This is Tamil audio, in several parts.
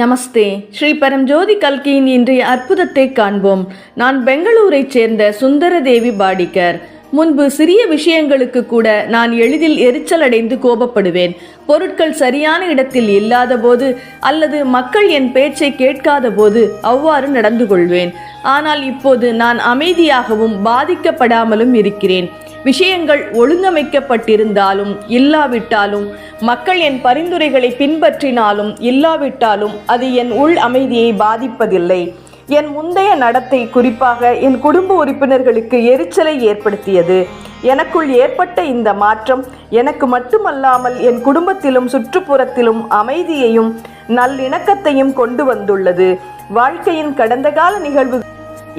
நமஸ்தே. ஸ்ரீ பரம்ஜோதி கல்கியின் இன்றைய அற்புதத்தை காண்போம். நான் பெங்களூரைச் சேர்ந்த சுந்தரதேவி பாடிக்கர் முன்பு சிறிய விஷயங்களுக்கு கூட நான் எளிதில் எரிச்சலடைந்து கோபப்படுவேன். பொருட்கள் சரியான இடத்தில் இல்லாத போது அல்லது மக்கள் என் பேச்சை கேட்காத போது அவ்வாறு நடந்து கொள்வேன் ஆனால் இப்போது நான் அமைதியாகவும் பாதிக்கப்படாமலும் இருக்கிறேன். விஷயங்கள் ஒழுங்கமைக்கப்பட்டிருந்தாலும் இல்லாவிட்டாலும் மக்கள் என் பரிந்துரைகளை பின்பற்றினாலும் இல்லாவிட்டாலும் அது என் உள் அமைதியை பாதிப்பதில்லை. என் முந்தைய நடத்தை குறிப்பாக என் குடும்ப உறுப்பினர்களுக்கு எரிச்சலை ஏற்படுத்தியது. எனக்குள் ஏற்பட்ட இந்த மாற்றம் எனக்கு மட்டுமல்லாமல் என் குடும்பத்திலும் சுற்றுப்புறத்திலும் அமைதியையும் நல்லிணக்கத்தையும் கொண்டு வந்துள்ளது. வாழ்க்கையின் கடந்த கால நிகழ்வு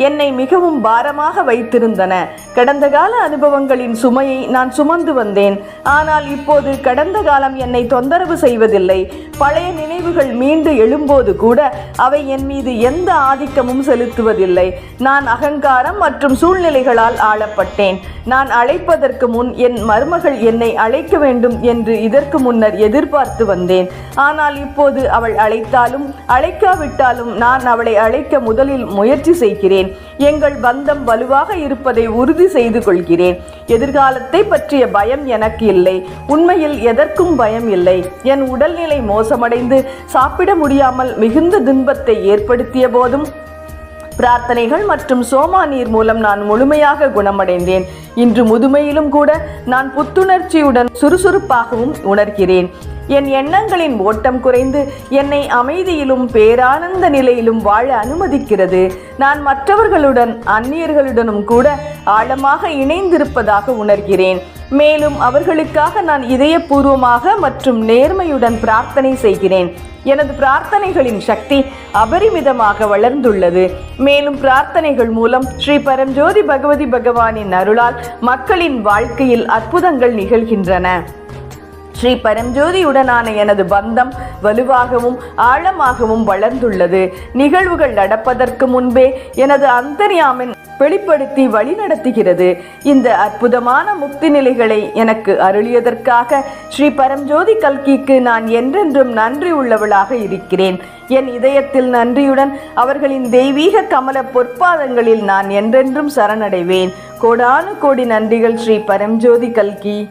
என்னை மிகவும் பாரமாக வைத்திருந்தன. கடந்த கால அனுபவங்களின் சுமையை நான் சுமந்து வந்தேன். ஆனால் இப்போது கடந்த காலம் என்னை தொந்தரவு செய்வதில்லை. பழைய நினைவுகள் மீண்டு எழும்போது கூட அவை என் மீது எந்த ஆதிக்கமும் செலுத்துவதில்லை. நான் அகங்காரம் மற்றும் சூழ்நிலைகளால் ஆளப்பட்டேன். நான் அழைப்பதற்கு முன் என் மருமகள் என்னை அழைக்க வேண்டும் என்று இதற்கு முன்னர் எதிர்பார்த்து வந்தேன். ஆனால் இப்போது அவள் அழைத்தாலும் அழைக்காவிட்டாலும் நான் அவளை அழைக்க முதலில் முயற்சி செய்கிறேன். எங்கள் பந்தம் வலுவாக இருப்பதை உறுதி செய்து கொள்கிறேன். எதிர்காலத்தை பற்றிய பயம் எனக்கு இல்லை. உண்மையில் எதற்கும் பயம் இல்லை. என் உடல்நிலை மோசமடைந்து சாப்பிட முடியாமல் மிகுந்த துன்பத்தை ஏற்படுத்திய போதும் பிரார்த்தனைகள் மற்றும் சோமா நீர் மூலம் நான் முழுமையாக குணமடைந்தேன். இன்று முதுமையிலும் கூட நான் புத்துணர்ச்சியுடன் சுறுசுறுப்பாகவும் உணர்கிறேன். என் எண்ணங்களின் ஓட்டம் குறைந்து என்னை அமைதியிலும் பேரானந்த நிலையிலும் வாழ அனுமதிக்கிறது. நான் மற்றவர்களுடன் அந்நியர்களுடனும் கூட ஆழமாக இணைந்திருப்பதாக உணர்கிறேன். மேலும் அவர்களுக்காக நான் இதயபூர்வமாக மற்றும் நேர்மையுடன் பிரார்த்தனை செய்கிறேன். எனது பிரார்த்தனைகளின் சக்தி அபரிமிதமாக வளர்ந்துள்ளது. மேலும் பிரார்த்தனைகள் மூலம் ஸ்ரீ பரஞ்சோதி பகவதி பகவானின் அருளால் மக்களின் வாழ்க்கையில் அற்புதங்கள் நிகழ்கின்றன. ஸ்ரீ பரஞ்சோதியுடனான எனது பந்தம் வலுவாகவும் ஆழமாகவும் வளர்ந்துள்ளது. நிகழ்வுகள் நடப்பதற்கு முன்பே எனது அந்தரியாமின் வெளிப்படுத்தி வழிநடத்துகிறது. இந்த அற்புதமான முக்தி நிலைகளை எனக்கு அருளியதற்காக ஸ்ரீ பரம்ஜோதி கல்கிக்கு நான் என்றென்றும் நன்றி உள்ளவளாக இருக்கிறேன். என் இதயத்தில் நன்றியுடன் அவர்களின் தெய்வீக கமல பொற்பாதங்களில் நான் என்றென்றும் சரணடைவேன். கோடானு கோடி நன்றிகள் ஸ்ரீ பரம்ஜோதி கல்கி.